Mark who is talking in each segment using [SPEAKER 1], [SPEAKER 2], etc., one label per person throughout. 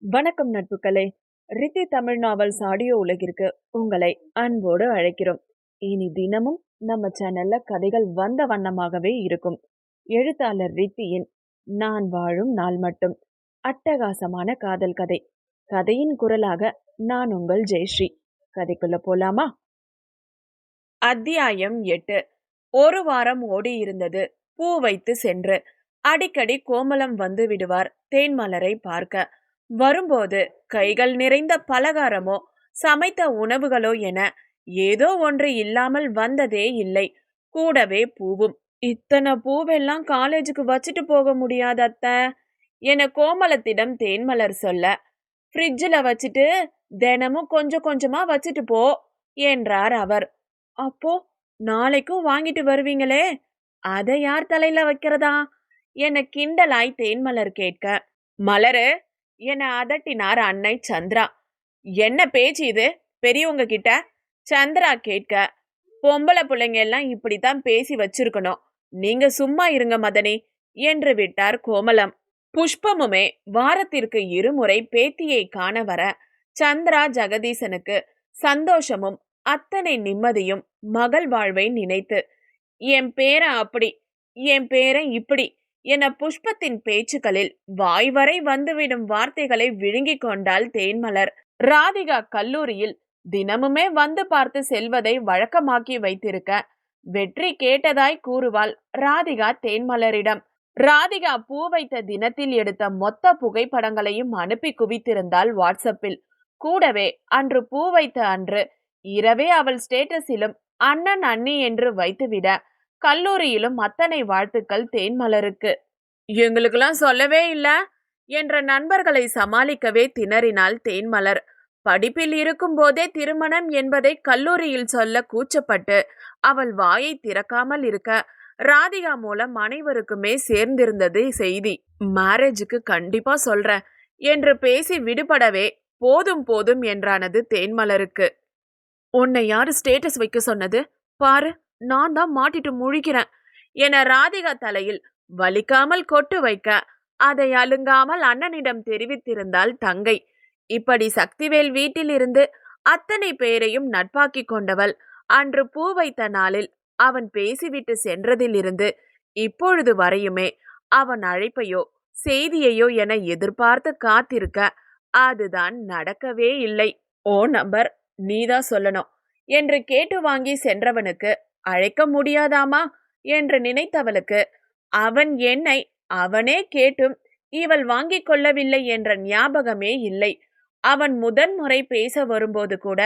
[SPEAKER 1] வணக்கம் நட்புகளே Riddhi Tamil novels audio உலகிற்கு உங்களை அன்போடு அழைக்கிறோம். இனி தினமும் நம்ம சேனல்ல கதைகள் வந்த வண்ணமாகவே இருக்கும். எழுத்தாளர் ரித்தியின் நான் வாழும் நாள் மட்டும். அட்டகாசமான காதல் கதை. கதையின் குரலாக நான் உங்கள் ஜெயஸ்ரீ. கதைக்குள்ள போலாமா? அத்தியாயம் எட்டு. ஒரு வாரம் ஓடி இருந்தது. பூ வைத்து சென்று. அடிக்கடி கோமலம் வந்து விடுவார் தேன்மலரை பார்க்க. வரும்போது கைகள் நிறைந்த பலகாரமோ சமைத்த உணவுகளோ என ஏதோ ஒன்று இல்லாமல் வந்ததே இல்லை. கூடவே பூவும். இத்தனை பூவெல்லாம் காலேஜுக்கு வச்சுட்டு போக முடியாது அத்தை என கோமலத்திடம் தேன்மலர் சொல்ல ஃப்ரிட்ஜில் வச்சுட்டு தினமும் கொஞ்சம் கொஞ்சமா வச்சுட்டு போ என்றார் அவர். அப்போ நாளைக்கும் வாங்கிட்டு வருவீங்களே அதை யார் தலையில வைக்கிறதா? என கிண்டலாய் தேன்மலர் கேட்க மலரு என அதட்டினார் அன்னை சந்திரா. என்ன பேச்சு இது? பெரியவங்க கிட்ட? சந்திரா கேட்க பொம்பளை பிள்ளைங்க எல்லாம் இப்படித்தான் பேசி வச்சிருக்கணும். நீங்க சும்மா இருங்க மதனி என்று விட்டார் கோமலம். புஷ்பமுமே வாரத்திற்கு இருமுறை பேத்தியை காண வர சந்திரா ஜெகதீசனுக்கு சந்தோஷமும் அத்தனை நிம்மதியும் மகள் வாழ்வை நினைத்து என் பேரன் அப்படி என் பேரன் இப்படி என புஷ்பத்தின் பேச்சுக்களில் வாய்வரை வந்துவிடும் வார்த்தைகளை விழுங்கிக் கொண்டாள் தேன்மலர். ராதிகா கல்லூரியில் தினமுமே வந்து பார்த்து செல்வதை வழக்கமாக்கி வைத்திருக்க வெற்றி கேட்டதாய் கூறுவாள் ராதிகா தேன்மலரிடம். ராதிகா பூ வைத்த தினத்தில் எடுத்த மொத்த புகைப்படங்களையும் அனுப்பி குவித்திருந்தாள் வாட்ஸ்அப்பில். கூடவே அன்று பூ வைத்த அன்று இரவே அவள் ஸ்டேட்டஸிலும் அண்ணன் அண்ணி என்று வைத்துவிட கல்லூரியிலும் அத்தனை வாழ்த்துக்கள் தேன்மலருக்கு எங்களுக்கெல்லாம் சொல்லவே இல்லை. என்ற நண்பர்களை சமாளிக்கவே திணறினாள் தேன்மலர் படிப்பில் இருக்கும்போதே திருமணம் என்பதை கல்லூரியில் சொல்ல கூச்சப்பட்டு அவள் வாயை திறக்காமல் இருக்க ராதிகா மூலம் அனைவருக்குமே சேர்ந்திருந்தது செய்தி. மேரேஜுக்கு கண்டிப்பா சொல்றேன் என்று பேசி விடுபடவே போதும் போதும் என்றானது தேன்மலருக்கு உன்னை யாரு ஸ்டேட்டஸ் வைக்க சொன்னது? பாரு நான் தான் மாட்டிட்டு முழிக்கிறேன். என ராதிகா தலையில் வலிக்காமல் கொட்டு வைக்க அதை அழுங்காமல் அண்ணனிடம் தெரிவித்திருந்தாள் தங்கை. இப்படி சக்திவேல் வீட்டிலிருந்து அத்தனை பேரையும் நட்பாக்கி கொண்டவள். அன்று பூ வைத்த நாளில் அவன் பேசிவிட்டு சென்றதிலிருந்து இப்பொழுது வரையுமே அவன் அழைப்பையோ செய்தியையோ என எதிர்பார்த்து காத்திருக்க அதுதான் நடக்கவே இல்லை. ஓ நம்பர் நீதான் சொல்லணும் என்று கேட்டு வாங்கி சென்றவனுக்கு அழைக்க முடியாதாமா? என்று நினைத்தவளுக்கு அவன் என்னை அவனே கேட்டும் இவள் வாங்கிக் கொள்ளவில்லை என்ற ஞாபகமே இல்லை. அவன் முதன்முறை பேச வரும்போது கூட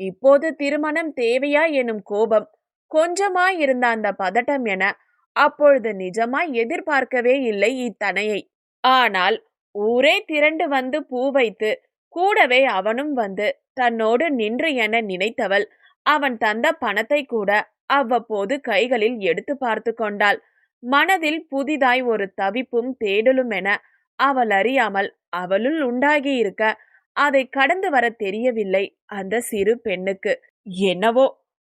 [SPEAKER 1] இப்போது திருமணம் தேவையா? எனும் கோபம் கொஞ்சமாய் இருந்த அந்த பதட்டம் என அப்பொழுது நிஜமாய் எதிர்பார்க்கவே இல்லை இத்தனையை. ஆனால் ஊரே திரண்டு வந்து பூ வைத்து கூடவே அவனும் வந்து தன்னோடு நின்று என நினைத்தவள் அவன் தந்த பணத்தை கூட அவ்வப்போது கைகளில் எடுத்து பார்த்து கொண்டாள். மனதில் புதிதாய் ஒரு தவிப்பும் தேடலும் என அவள் அறியாமல் அவளுள் உண்டாகி இருக்க அதை கடந்து வர தெரியவில்லை அந்த சிறு பெண்ணுக்கு. என்னவோ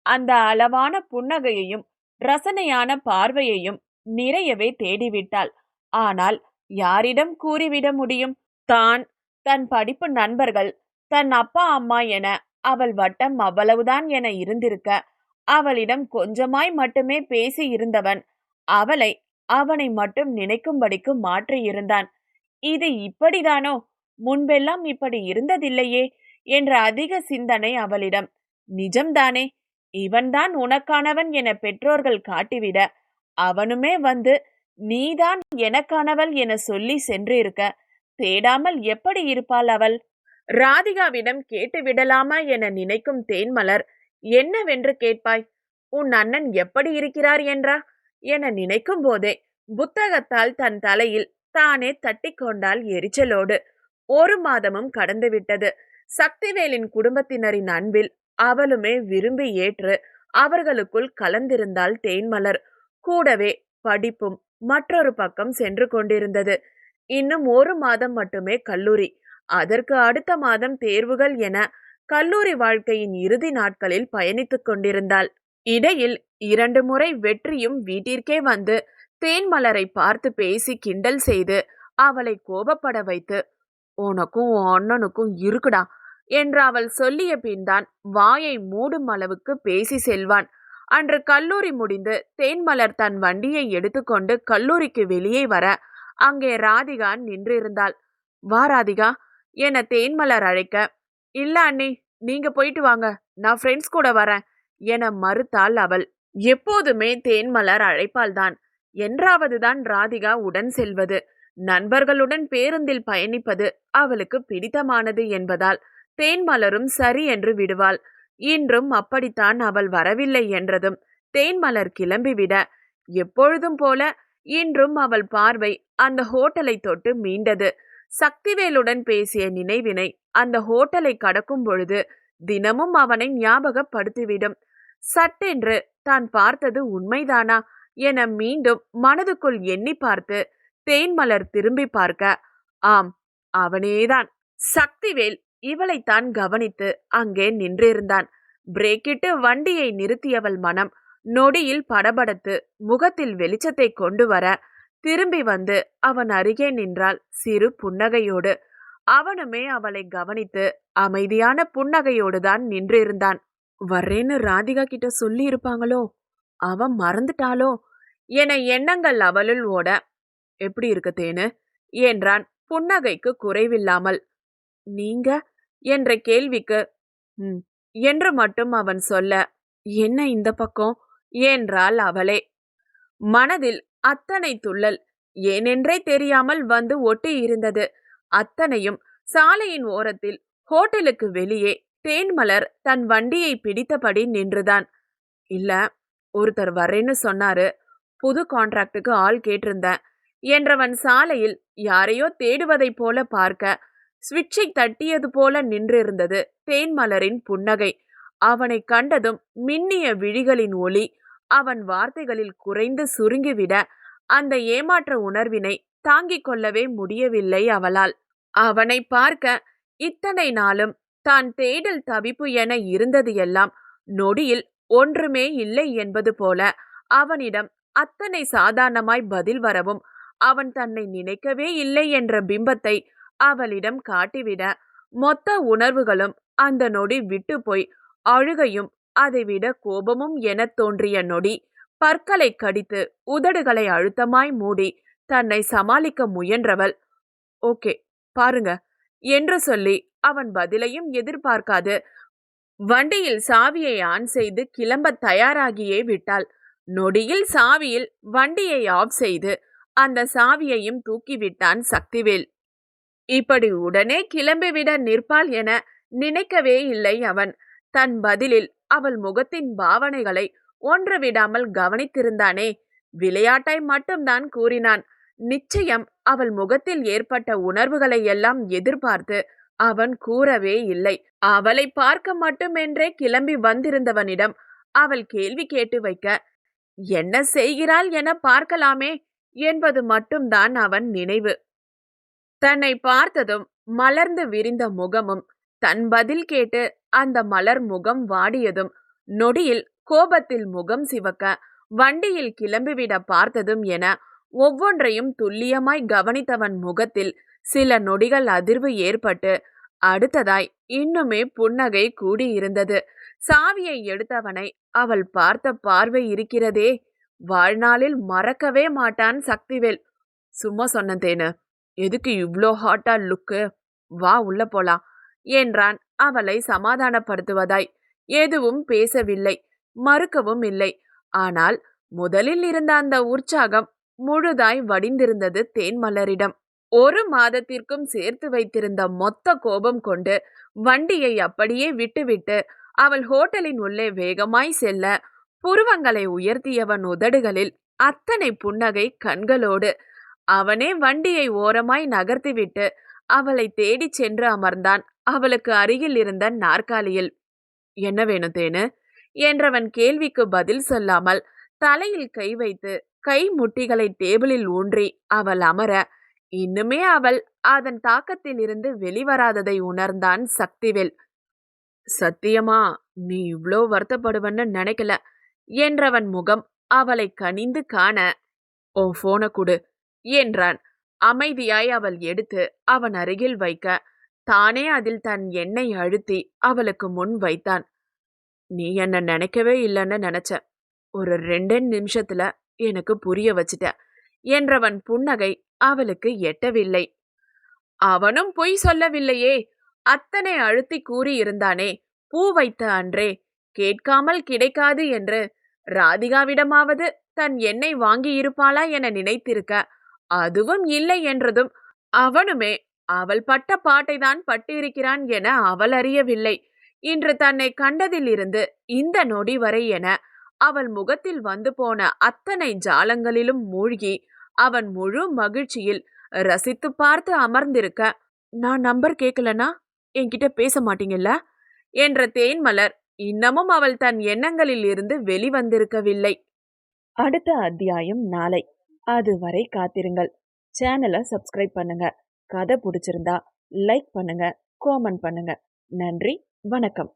[SPEAKER 1] அந்த அளவான புன்னகையையும் ரசனையான பார்வையையும் நிறையவே தேடிவிட்டாள். ஆனால் யாரிடம் கூறிவிட முடியும்? தான் தன் படிப்பு நண்பர்கள் தன் அப்பா அம்மா என அவள் வட்டம் அவ்வளவுதான் என இருந்திருக்க அவளிடம் கொஞ்சமாய் மட்டுமே பேசி இருந்தவன். அவளை அவனை மட்டும் நினைக்கும்படிக்கு மாற்றியிருந்தான் இது இப்படிதானோ? முன்பெல்லாம் இப்படி இருந்ததில்லையே? என்ற அதிக சிந்தனை அவளிடம். நிஜம்தானே? இவன்தான் உனக்கானவன் என பெற்றோர்கள் காட்டிவிட அவனுமே வந்து நீதான் எனக்கானவள் என சொல்லி சென்றிருக்க தேடாமல் எப்படி இருப்பாள் அவள்? ராதிகாவிடம் கேட்டு விடலாமா என நினைக்கும் தேன்மலர் என்னவென்று கேட்பாய்? உன் அண்ணன் எப்படி இருக்கிறார் என்றா? என நினைக்கும் போதே புத்தகத்தால் தன் தலையில் தானே தட்டி கொண்டாள் எரிச்சலோடு. ஒரு மாதமும் கடந்துவிட்டது சக்திவேலின் குடும்பத்தினரின் அன்பில் அவளுமே விரும்பி ஏற்று அவர்களுக்குள் கலந்திருந்தாள் தேன்மலர். கூடவே படிப்பும் மற்றொரு பக்கம் சென்று கொண்டிருந்தது. இன்னும் ஒரு மாதம் மட்டுமே கல்லூரி. அதற்கு அடுத்த மாதம் தேர்வுகள் என கல்லூரி வாழ்க்கையின் இறுதி நாட்களில் பயணித்துக் கொண்டிருந்தாள். இடையில் இரண்டு முறை வெற்றியும் வீட்டிற்கே வந்து தேன்மலரை பார்த்து பேசி கிண்டல் செய்து அவளை கோபப்பட வைத்து உனக்கும் உன் அண்ணனுக்கும் இருக்குடா என்று அவள் சொல்லிய பின்தான் வாயை மூடும் அளவுக்கு பேசி செல்வான். அன்று கல்லூரி முடிந்து தேன்மலர் தன் வண்டியை எடுத்துக்கொண்டு கல்லூரிக்கு வெளியே வர அங்கே ராதிகா நின்றிருந்தாள். வா ராதிகா என தேன்மலர் அழைக்க இல்ல அண்ணி நீங்க போயிட்டு வாங்க. நான் ஃப்ரெண்ட்ஸ் கூட வரேன். என மறுத்தாள் அவள். எப்போதுமே தேன்மலர் அழைப்பாள்தான் என்றாவதுதான் ராதிகா உடன் செல்வது. நண்பர்களுடன் பேருந்தில் பயணிப்பது அவளுக்கு பிடித்தமானது என்பதால் தேன்மலரும் சரி என்று விடுவாள். இன்றும் அப்படித்தான் அவள் வரவில்லை என்றதும் தேன்மலர் கிளம்பிவிட எப்பொழுதும் போல இன்றும் அவள் பார்வை அந்த ஹோட்டலை தொட்டு மீண்டது. சக்திவேலுடன் பேசிய நினைவினை அந்த ஹோட்டலை கடக்கும் பொழுது தினமும் அவனை ஞாபகப்படுத்திவிடும். சட்டென்று தான் பார்த்தது உண்மைதானா என மீண்டும் மனதுக்குள் எண்ணி பார்த்து தேன்மலர் திரும்பி பார்க்க ஆம் அவனேதான். சக்திவேல் இவளைத்தான் கவனித்து அங்கே நின்றிருந்தான். பிரேக்கிட்டு வண்டியை நிறுத்தியவள் மனம் நொடியில் படபடத்து முகத்தில் வெளிச்சத்தை கொண்டு வர திரும்பி வந்து அவன் அருகே நின்றாள் சிறு புன்னகையோடு. அவனுமே அவளை கவனித்து அமைதியான புன்னகையோடு தான் நின்றிருந்தான். வர்றேன்னு ராதிகா கிட்ட சொல்லி இருப்பாங்களோ அவன் மறந்துட்டாளோ? என எண்ணங்கள் அவளுள் ஓட எப்படி இருக்கு தேனு என்றான் புன்னகைக்கு குறைவில்லாமல். நீங்க என்ற கேள்விக்கு ம் என்று மட்டும் அவன் சொல்ல என்ன இந்த பக்கம் என்றாள் அவளே. மனதில் அத்தனை துள்ளல். ஏனென்றே தெரியாமல் வந்து ஒட்டி இருந்தது. அத்தனையும் சாலையின் ஓரத்தில் ஹோட்டலுக்கு வெளியே தேன்மலர் தன் வண்டியை பிடித்தபடி நின்றுதான். இல்ல ஒருத்தர் வரேன்னு சொன்னாரு. புது கான்ட்ராக்டுக்கு ஆள் கேட்டிருந்தேன். என்றவன் சாலையில் யாரையோ தேடுவதைப் போல பார்க்க சுவிட்சை தட்டியது போல நின்றிருந்தது தேன்மலரின் புன்னகை. அவனை கண்டதும் மின்னிய விழிகளின் ஒளி அவன் வார்த்தைகளில் குறைந்து சுருங்கிவிட அந்த ஏமாற்ற உணர்வினை தாங்கிக் கொள்ளவே முடியவில்லை அவளால். அவனை பார்க்க இத்தனை நாளும் தான் தேடல் தவிப்பு என இருந்தது எல்லாம் நொடியில் ஒன்றுமே இல்லை என்பது போல அவனிடம் அத்தனை சாதாரணமாய் பதில் வரவும் அவன் தன்னை நினைக்கவே இல்லை என்ற பிம்பத்தை அவளிடம் காட்டிவிட மொத்த உணர்வுகளும் அந்த நொடி விட்டு போய் அழுகையும் அதைவிட கோபமும் எனத் தோன்றிய நொடி பற்களை கடித்து உதடுகளை அழுத்தமாய் மூடி தன்னை சமாளிக்க முயன்றவள். ஓகே பாருங்க என்று சொல்லி அவன் பதிலையும் எதிர்பார்க்காது. வண்டியில் சாவியை ஆன் செய்து கிளம்ப தயாராகியே விட்டாள். நொடியில் சாவியில் வண்டியை ஆஃப் செய்து அந்த சாவியையும் தூக்கிவிட்டான் சக்திவேல். இப்படி உடனே கிளம்பிவிட நிற்பாள் என நினைக்கவே இல்லை அவன். தன் பதிலில் அவள் முகத்தின் பாவனைகளை ஒன்று விடாமல் கவனித்திருந்தானே? விளையாட்டாய் மட்டும்தான் கூறினான். நிச்சயம் அவள் முகத்தில் ஏற்பட்ட உணர்வுகளை எல்லாம் எதிர்பார்த்து அவன் கூறவே இல்லை. அவளை பார்க்க மட்டுமென்றே கிளம்பி வந்திருந்தவனிடம் அவள் கேள்வி கேட்டு வைக்க என்ன செய்கிறாள் என பார்க்கலாமே? என்பது மட்டும்தான் அவன் நினைவு. தன்னை பார்த்ததும் மலர்ந்து விரிந்த முகமும் தன் பதில் கேட்டு அந்த மலர் முகம் வாடியதும் நொடியில் கோபத்தில் முகம் சிவக்க வண்டியில் கிளம்பிவிட பார்த்ததும் என ஒவ்வொன்றையும் துல்லியமாய் கவனித்தவன் முகத்தில் சில நொடிகள் அதிர்வு ஏற்பட்டு அடுத்ததாய் இன்னுமே புன்னகை கூடியிருந்தது. சாவியை எடுத்தவனை அவள் பார்த்த பார்வை இருக்கிறதே வாழ்நாளில் மறக்கவே மாட்டான் சக்திவேல். சும்மா சொன்னதேனு எதுக்கு இவ்ளோ ஹாட்டா லுக்கு வா உள்ள போலாம் என்றான். அவளை சமாதானப்படுத்துவதாய் எதுவும் பேசவில்லை. மறுக்கவும் இல்லை. ஆனால் முதலில் இருந்த அந்த உற்சாகம் முழுதாய் வடிந்திருந்தது தேன்மலரிடம் ஒரு மாதத்திற்கும் சேர்த்து வைத்திருந்த மொத்த கோபம் கொண்டு வண்டியை அப்படியே விட்டுவிட்டு அவள் ஹோட்டலின் உள்ளே வேகமாய் செல்ல புருவங்களை உயர்த்தியவன் உதடுகளில் அத்தனை புன்னகை கண்களோடு அவனே வண்டியை ஓரமாய் நகர்த்திவிட்டு அவளை தேடிச் சென்று அமர்ந்தான். அவளுக்கு அருகில் இருந்த நாற்காலியில் என்ன வேணும் தேனு? என்றவன் கேள்விக்கு பதில் சொல்லாமல் தலையில் கை வைத்து கை முட்டிகளை டேபிளில் ஊன்றி அவள் அமர இன்னுமே அவள் அதன் தாக்கத்தில் இருந்து வெளிவராததை உணர்ந்தான் சக்திவேல். சத்தியமா நீ இவ்ளோ வருத்தப்படுவன்னு நினைக்கல என்றவன் முகம் அவளை கனிந்து காண ஓ போன குடு என்றான். அமைதியாய் அவள் எடுத்து அவன் அருகில் வைக்க தானே அதில் தன் எண்ணெய் அழுத்தி அவளுக்கு முன் வைத்தான். நீ என்ன நினைக்கவே இல்லைன்னு நினைச்ச. ஒரு ரெண்டே நிமிஷத்துல எனக்கு புரிய வச்சிட்ட. என்றவன் புன்னகை அவளுக்கு எட்டவில்லை. அவனும் பொய் சொல்லவில்லையே. அத்தனை அழுத்தி கூறியிருந்தானே. பூ வைத்த அன்றே. கேட்காமல் கிடைக்காது என்று. ராதிகாவிடமாவது தன் எண்ணெய் வாங்கியிருப்பாளா என நினைத்திருக்க. அதுவும் இல்லை என்றதும் அவனுமே அவள் பட்ட பாட்டைதான் பட்டிருக்கிறான் என அவள் அறியவில்லை. இன்று தன்னை கண்டதிலிருந்து இந்த நொடி வரை என அவள் முகத்தில் வந்து போன அத்தனை ஜாலங்களிலும் மூழ்கி அவன் முழு மகிழ்ச்சியில் ரசித்து பார்த்து அமர்ந்திருக்க நான் நம்பர் கேட்கலனா என்கிட்ட பேச மாட்டீங்கல்ல? என்ற தேன்மலர் இன்னமும் அவள் தன் எண்ணங்களில் இருந்து வெளிவந்திருக்கவில்லை. அடுத்த அத்தியாயம் நாளை. அதுவரை காத்திருங்கள். சேனலை சப்ஸ்கிரைப் பண்ணுங்க. கதை பிடிச்சிருந்தா லைக் பண்ணுங்க காமெண்ட் பண்ணுங்க. நன்றி. வணக்கம்.